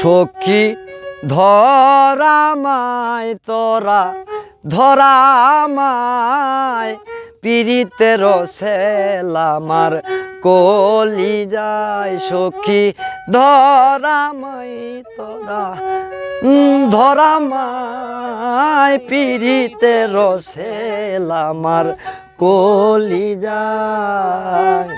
সখী ধরামায় তোরা ধরামায় পীড়িতের সেলামার কলি যায় সখী ধরামাই তোরা ধরামায় পীড়িতের সেলামার কলি যায়।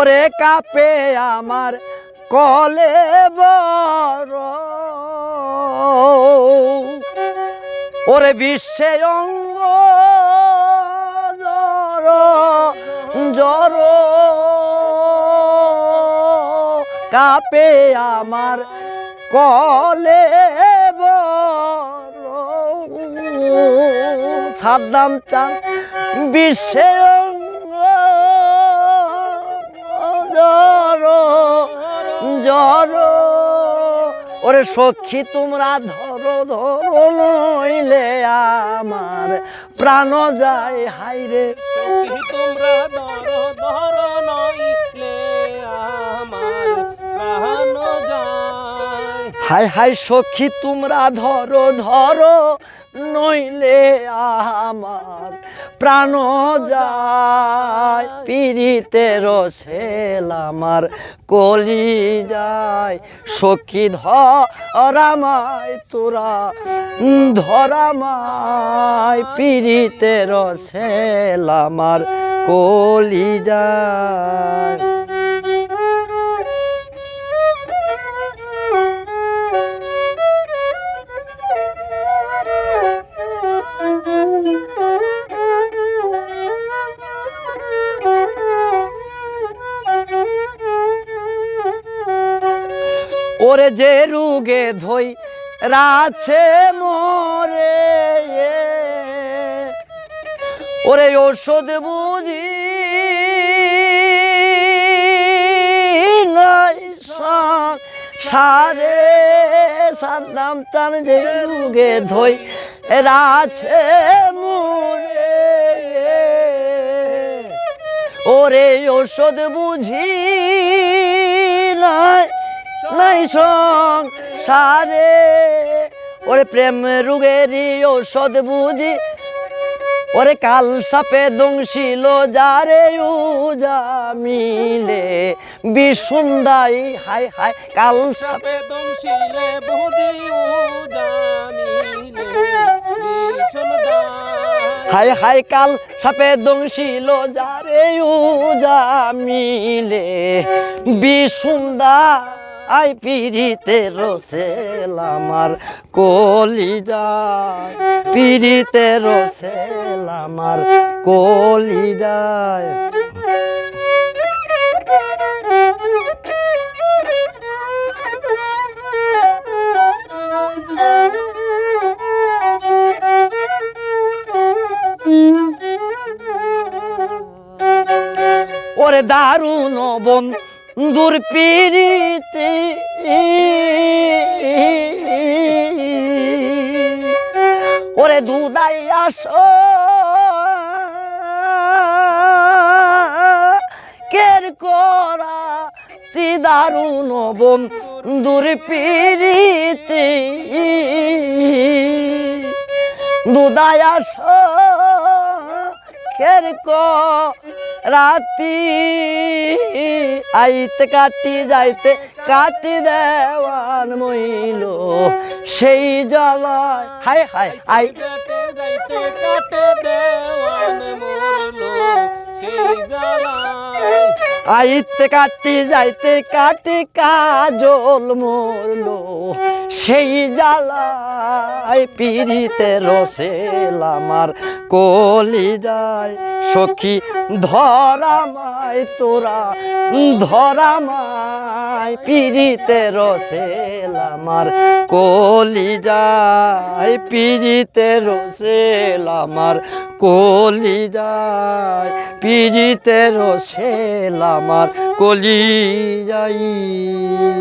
ওরে কাপে আমার কলে বড়। ওরে বিশ্বে অঙ্গ জর জর কাপে আমার কলে বড়। সাদ্দাম চান বিশ্বে জর ওরে সখী তোমরা ধরো ধরো নইলে আমার প্রাণ যায়। হাইরে সখী তোমরা ধরো ধরো নইলে আমার প্রাণ যায়। হাই হাই সখী তোমরা ধরো ধরো নইলে আমার প্রাণ যায় পীড়িতের সেল আমার কলি যায়। সখী ধরামায় তোরা ধরামায় পীড়িতের সেল আমার কলি যায়। ওরে যে রুগে ধই রাছে মোরে। ওরে ওষুধ বুঝি সারে। সাদ্দাম চান যে রুগে ধই রাছে মোরে। ওরে ওষুধ বুঝি নাই নাই সং সারে ওরে প্রেম রুগেরই ঔষধ বুঝি, ওরে কাল সাপে দংশিল যারে উজা মিলে বিসুন্দাই হাই হাই কাল সাপে দংশিলে বুঝি দায়। হাই হাই কাল সাপে দংশিল যারে উজা মিলে বিসুন্দা আই পিড়িতে রসেল আমার কলি যায় পিড়িতে রসেল আমার কলি যায় ওরে দারুণ বন দূর পিড়িতে। ওরে দুদাই আসো। কের করা তি দারুণ বন দূর পিড়িতে। দুদাই আসো। কের রাতি আইতে কাটি যাইতে কাটি দেওয়ান মইল। সেই জলায় হায় হায় আই। আইতে কাটি যাইতে কাটি কাজল মরলো। সেই জ্বালায় পিড়িতে রসেল আমার কলি যায় সখী ধরামায় তোরা ধরামায় পিড়িতে রসেল আমার কলি যায় পিড়িতে রসেল আমার কলি যায় পিড়িতে রসেল আমার কলি যাই